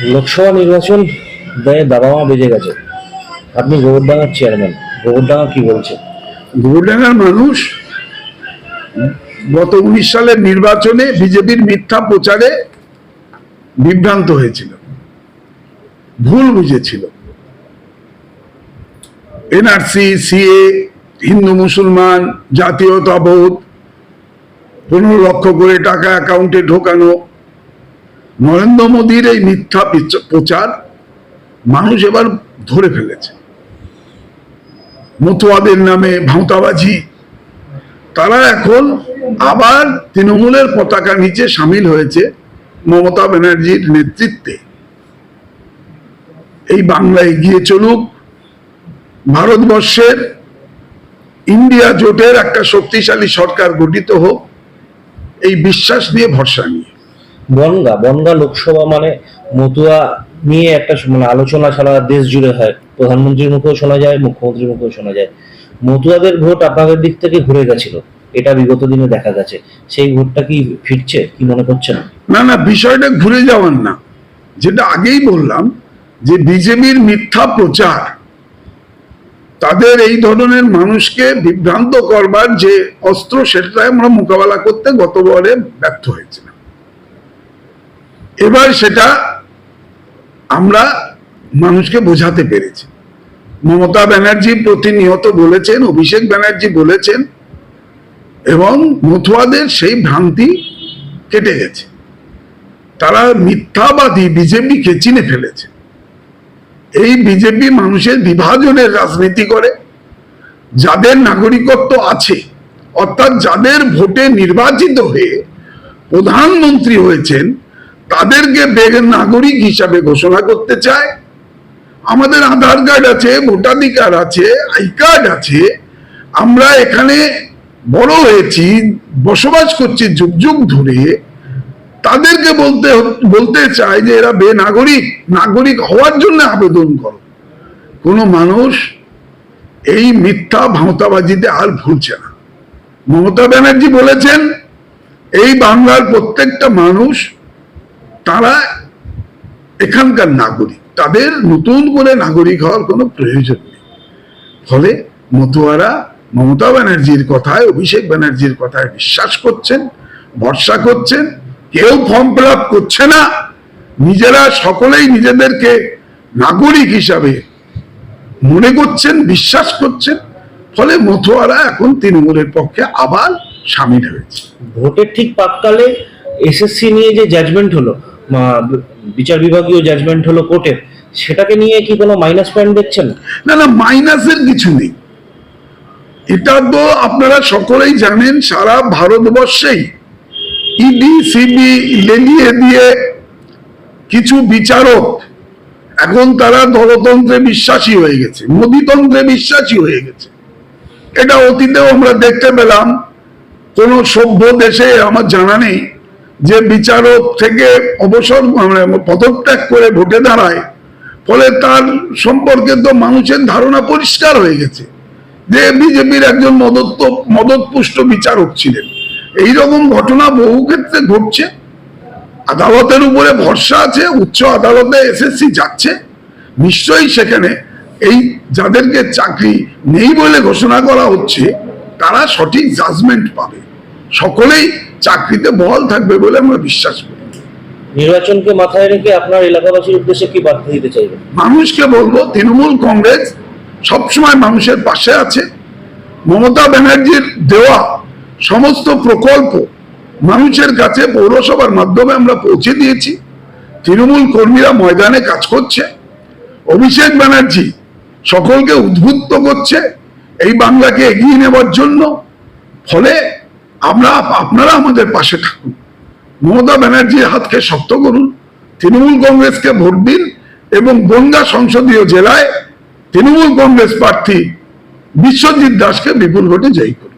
লোকসভা নির্বাচন দেয় বাবা মা বেজে গেছে। আপনি গোবরডাঙ্গার চেয়ারম্যান, গোবরডাঙ্গা কি বলছে? গোবরডাঙ্গার মানুষ গত উনিশ সালের নির্বাচনে বিজেপির মিথ্যা প্রচারে বিভ্রান্ত হয়েছিল। ভুল বুঝেছিল। এনআরসি, সিএ, হিন্দু মুসলমান, জাতীয়তাবোধ, পনেরো লক্ষ করে টাকা অ্যাকাউন্টে ঢোকানো নরেন্দ্র মোদীর এই মিথ্যা প্রচার মানুষ এবার ধরে ফেলেছে। মতুয়াদের নামে ভাঁওতাবাজি। তারা এখন আবার তৃণমূলের পতাকা নিচে সামিল হয়েছে মমতা ব্যানার্জির নেতৃত্বে। এই বাংলা এগিয়ে চলুক। ভারতবর্ষের ইন্ডিয়া জোটের একটা শক্তিশালী সরকার গঠিত হোক। এই বিশ্বাস নিয়ে ভরসা নিয়ে। বনগা বনগা লোকসভা মানে মতুয়া নিয়ে একটা মানে আলোচনা সারা দেশ জুড়ে হয়। প্রধানমন্ত্রীর মুখেও শোনা যায়, মুখ্যমন্ত্রীর মুখেও শোনা যায়। মতুয়াদের ভোট আপনাদের দিক থেকে ঘুরে গেছিল। এটা বিগত দিনে দেখা গেছে। সেই ভোটটা কি ফিরছে, কি মনে করছেন? না না, বিষয়টা ঘুরে যাওয়ার না। যেটা আগেই বললাম, যে বিজেপির মিথ্যা প্রচার, তাদের এই ধরনের মানুষকে বিভ্রান্ত করবার যে অস্ত্র সেটা আমরা মোকাবেলা করতে গতবারে ব্যর্থ হয়েছিলাম। এবার সেটা আমরা মানুষকে বোঝাতে পেরেছি। মমতা ব্যানার্জি প্রতিনিয়ত বলেছেন, অভিষেক ব্যানার্জি বলেছেন, এবং মথুয়াদের সেই ভ্রান্তি কেটে গেছে। তারা মিথ্যাবাদী বিজেপিকে চিনে ফেলেছে। এই বিজেপি মানুষের বিভাজনের রাজনীতি করে, যাদের নাগরিকত্ব আছে, অর্থাৎ যাদের ভোটে নির্বাচিত হয়ে প্রধানমন্ত্রী হয়েছেন তাদেরকে নাগরিক হিসাবে ঘোষণা করতে চায়। আমাদের আধার কার্ড আছে, ভোটাধিকার আছে, আই কার্ড আছে। আমরা এখানে বড় হয়েছি, বসবাস করছি যুগ যুগ ধরে। তাদেরকে বলতে বলতে চায় যে এরা বেনাগরিক, নাগরিক হওয়ার জন্য আবেদন করো। কোনো মানুষ এই মিথ্যা ভাঁওতাবাজিতে আর ভুলছে না। মমতা ব্যানার্জি বলেছেন, এই বাংলার প্রত্যেকটা মানুষ তারা এখানকার নাগরিক। তাদের নতুন করে নাগরিক হওয়ার কোনো প্রয়োজন নেই। ফলে মতুয়ারা মমতা ব্যানার্জির কথায়, অভিষেক ব্যানার্জির কথায় বিশ্বাস করছেন, ভরসা করছেন, কেউ ফর্ম ফিল করছে না। নিজেরা সকলেই নিজেদেরকে নাগরিক হিসাবে মনে করছেন, বিশ্বাস করছেন। ফলে মতুয়ারা এখন তৃণমূলের পক্ষে আবার সামিল হয়েছে। ভোটের ঠিক পাককালে এসএসসি নিয়ে যে জাজমেন্ট হলো বিচার বিভাগীয় জাজমেন্ট হলো কোর্টের সেটাকে নিয়ে কি কোনো মাইনাস পয়েন্ট দেখছেন? না না মাইনাসের কিছু নেই। এটা তো আপনারা সকলেই জানেন, সারা ভারতবর্ষেই ইডি সিবি লেলিয়ে দিয়ে কিছু বিচারক এখন তারা দলতন্ত্রে বিশ্বাসী হয়ে গেছে, মোদিতন্ত্রে বিশ্বাসী হয়ে গেছে। এটা অতীতেও আমরা দেখতে পেলাম, কোন সভ্য দেশে আমার জানা নেই। যে বিচারক থেকে অবসর মানে পদত্যাগ করে ভোটে দাঁড়ায়, ফলে তার সম্পর্কে তো মানুষের ধারণা পরিষ্কার হয়ে গেছে যে বিজেপির একজন মদত মদতপুষ্ট বিচারক ছিলেন। এই রকম ঘটনা বহু ক্ষেত্রে ঘটছে। আদালতের উপরে ভরসা আছে, উচ্চ আদালতে এসএসসি যাচ্ছে। নিশ্চয়ই সেখানে এই যাদেরকে চাকরি নেই বলে ঘোষণা করা হচ্ছে, তারা সঠিক জাজমেন্ট পাবে। সকলেই চাকরিতে বহাল থাকবে বলে আমরা বিশ্বাস করি। নির্বাচনকে মাথায় রেখে আপনার এলাকাবাসীর উদ্দেশ্যে কি বার্তা দিতে চাইবেন? মানুষকে বলব তৃণমূল কংগ্রেস সবসময় মানুষের পাশে আছে। মমতা ব্যানার্জির দেওয়া সমস্ত প্রকল্প মানুষের কাছে পৌরসভার মাধ্যমে আমরা পৌঁছে দিয়েছি। তৃণমূল কর্মীরা ময়দানে কাজ করছে। অভিষেক ব্যানার্জি সকলকে উদ্বুদ্ধ করছে। এই বাংলাকে এগিয়ে নেবার জন্য। ফলে আমরা, আপনারা আমাদের পাশে থাকুন। মমতা ব্যানার্জির হাতকে শক্ত করুন, তৃণমূল কংগ্রেসকে ভোট দিন এবং গঙ্গা সংসদীয় জেলায় তৃণমূল কংগ্রেস প্রার্থী বিশ্বজিৎ দাসকে বিপুল ভোটে জয়ী করুন।